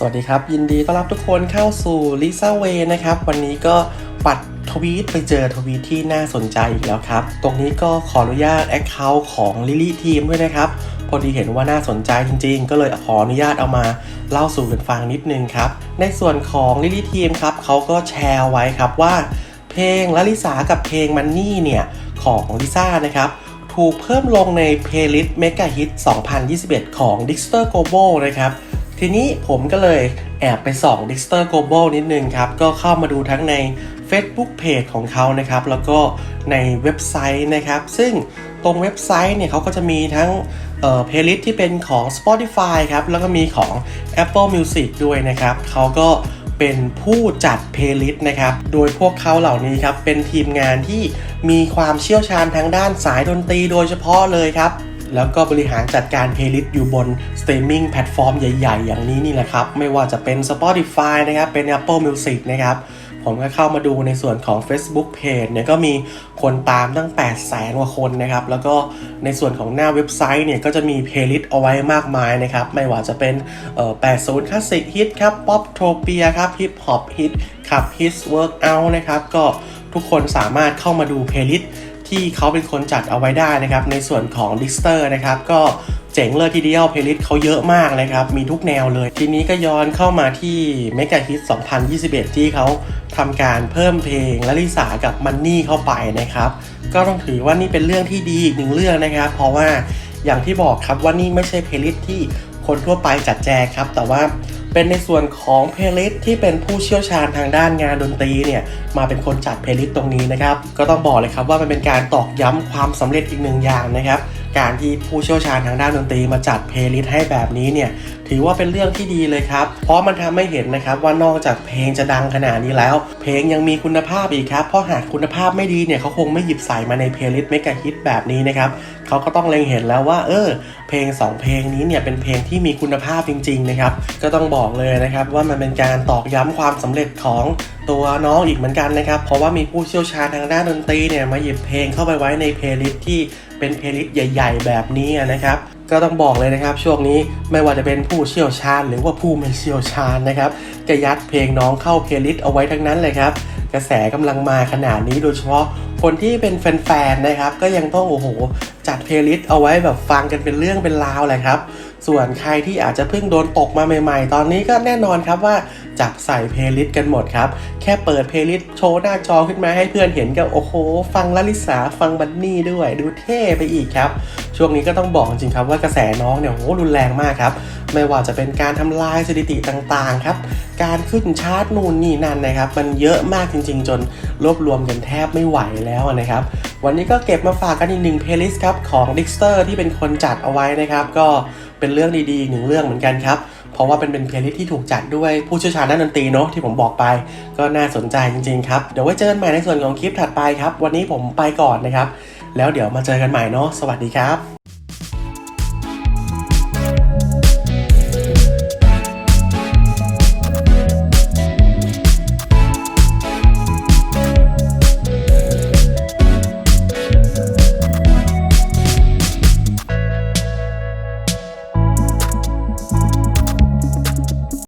สวัสดีครับ ยินดีต้อนรับทุกคนเข้าสู่ลิซ่าเวนะครับ วันนี้ก็ปัดทวีตไปเจอทวีตที่น่าสนใจอีกแล้วครับ ตรงนี้ก็ขออนุญาตแอคเคาท์ของลิลี่ทีมด้วยนะครับ พอดีเห็นว่าน่าสนใจจริง ๆ ก็เลยขออนุญาตเอามาเล่าสู่กันฟังนิดนึงครับ ในส่วนของลิลี่ทีมครับเขาก็แชร์ไว้ครับว่า เพลงลลิสากับเพลงมันนี่เนี่ยของลิซ่านะครับถูกเพิ่มลงในเพลย์ลิสต์ Mega Hit 2021 ของ Dixter Global นะครับ ทีนี้ผมก็เลยแอบไปส่อง Dixter Global นิดนึงครับ ก็เข้ามาดูทั้งใน Facebook Page ของเขานะครับ แล้วก็ในเว็บไซต์นะครับ ซึ่งตรงเว็บไซต์เนี่ยเขาก็จะมีทั้งเอ่อเพลย์ลิสต์ที่เป็นของ Spotify ครับ แล้วก็มีของ Apple Music ด้วยนะครับ เขาก็เป็นผู้จัดเพลย์ลิสต์นะครับ โดยพวกเขาเหล่านี้ครับ เป็นทีมงานที่มีความเชี่ยวชาญทางด้านสายดนตรีโดยเฉพาะเลยครับ แล้วก็บริหารจัดการเพลย์ลิสต์อยู่บนสตรีมมิ่งแพลตฟอร์มใหญ่ ๆ อย่างนี้นี่แหละครับ ไม่ว่าจะเป็น Spotify นะครับ เป็น Apple Music นะครับ ผมก็เข้ามาดูในส่วนของ Facebook Page เนี่ยก็มีคนตามตั้ง 8 0 0แสนกว่าคนนะครับ แล้วก็ในส่วนของหน้าเว็บไซต์เนี่ยก็จะมีเพลย์ลิสต์เอาไว้มากมายนะครับ ไม่ว่าจะเป็นเอ่อ80 Classic Hit ครับ Pop Tropia ครับ Hip Hop Hit ครับ Hits Workout นะครับก็ทุกคนสามารถเข้ามาดูเพลย์ลิสต์ ที่เขาเป็นคนจัดเอาไว้ได้นะครับ ในส่วนของ Dixter นะครับ ก็เจ๋งเลยทีเดียวเพลย์ลิสต์เขาเยอะมากนะครับ มีทุกแนวเลย ทีนี้ก็ย้อนเข้ามาที่ Mega Hit 2021 ที่เขาทำการเพิ่มเพลงและลิสากับมันนี่เข้าไปนะครับ ก็ต้องถือว่านี่เป็นเรื่องที่ดีอีกหนึ่งเรื่องนะครับ เพราะว่าอย่างที่บอกครับว่านี่ไม่ใช่เพลย์ลิสต์ที่คนทั่วไปจัดแจงครับ แต่ว่า เป็นในส่วนของเพลย์ลิสต์ที่เป็นผู้เชี่ยวชาญทางด้านงานดนตรีเนี่ยมาเป็นคนจัดเพลย์ลิสต์ตรงนี้นะครับ ก็ต้องบอกเลยครับว่ามันเป็นการตอกย้ำความสำเร็จอีกหนึ่งอย่างนะครับการที่ผู้เชี่ยวชาญทางด้านดนตรีมาจัดเพลย์ลิสต์ให้แบบนี้เนี่ยถือว่าเป็นเรื่องที่ดีเลยครับ เพราะมันทำให้เห็นนะครับว่านอกจากเพลงจะดังขนาดนี้แล้ว เพลงยังมีคุณภาพอีกครับ เพราะหากคุณภาพไม่ดีเนี่ยเขาคงไม่หยิบใส่มาในเพลย์ลิสต์เมกะฮิตแบบนี้นะครับ เขาก็ต้องเล็งเห็นแล้วว่า เออ เพลง 2 เพลงนี้เนี่ยเป็นเพลงที่มีคุณภาพจริง ๆ นะครับ ก็ต้องบอกเลยนะครับว่ามันเป็นการตอกย้ำความสำเร็จของตัวน้องอีกเหมือนกันนะครับ เพราะว่ามีผู้เชี่ยวชาญทางด้านดนตรีเนี่ยมาหยิบเพลงเข้าไปไว้ในเพลย์ลิสต์ที่เป็นเพลย์ลิสต์ใหญ่ ๆ แบบนี้นะครับก็ต้องบอกเลยนะครับ ช่วงนี้ไม่ว่าจะเป็นผู้เชี่ยวชาญ หรือว่าผู้ไม่เชี่ยวชาญนะครับก็ยัดเพลงน้องเข้าเพลย์ลิสต์เอาไว้ทั้งนั้นเลยครับ กระแสกำลังมาขนาดนี้โดยเฉพาะ คนที่เป็นแฟนๆนะครับ ก็ยังต้องโอ้โห จัดเพลย์ลิสต์เอาไว้แบบฟังกันเป็นเรื่องเป็นราวเลยครับ ส่วนใครที่อาจจะเพิ่งโดนตกมาใหม่ๆ ตอนนี้ก็แน่นอนครับว่าจับใส่เพลย์ลิสต์กันหมดครับ แค่เปิดเพลย์ลิสต์โชว์หน้าจอขึ้นมาให้เพื่อนเห็นก็โอ้โห ฟังลลิสาฟังบันนี่ด้วย ดูเท่ไปอีกครับ ช่วงนี้ก็ต้องบอกจริงครับว่ากระแสน้องเนี่ยโอ้โหรุนแรงมากครับไม่ว่าจะเป็นการทำลายสถิติต่างๆครับ การขึ้นชาร์ตนู่นนี่นั่นนะครับ มันเยอะมากจริง ๆ จนรวบรวมกันแทบไม่ไหวแล้วนะครับ วันนี้ก็เก็บมาฝากกันอีกหนึ่งเพลย์ลิสต์ครับของ Dixter ที่เป็นคนจัดเอาไว้นะครับ ก็เป็นเรื่องดีๆหนึ่งเรื่องเหมือนกันครับ เพราะว่าเป็นเป็นเพลย์ลิสต์ที่ถูกจัดด้วยผู้เชี่ยวชาญด้านดนตรีเนาะที่ผมบอกไป ก็น่าสนใจจริงๆครับ เดี๋ยวไว้เจอกันใหม่ในส่วนของคลิปถัดไปครับ วันนี้ผมไปก่อนนะครับ แล้วเดี๋ยวมาเจอกันใหม่เนาะ สวัสดีครับ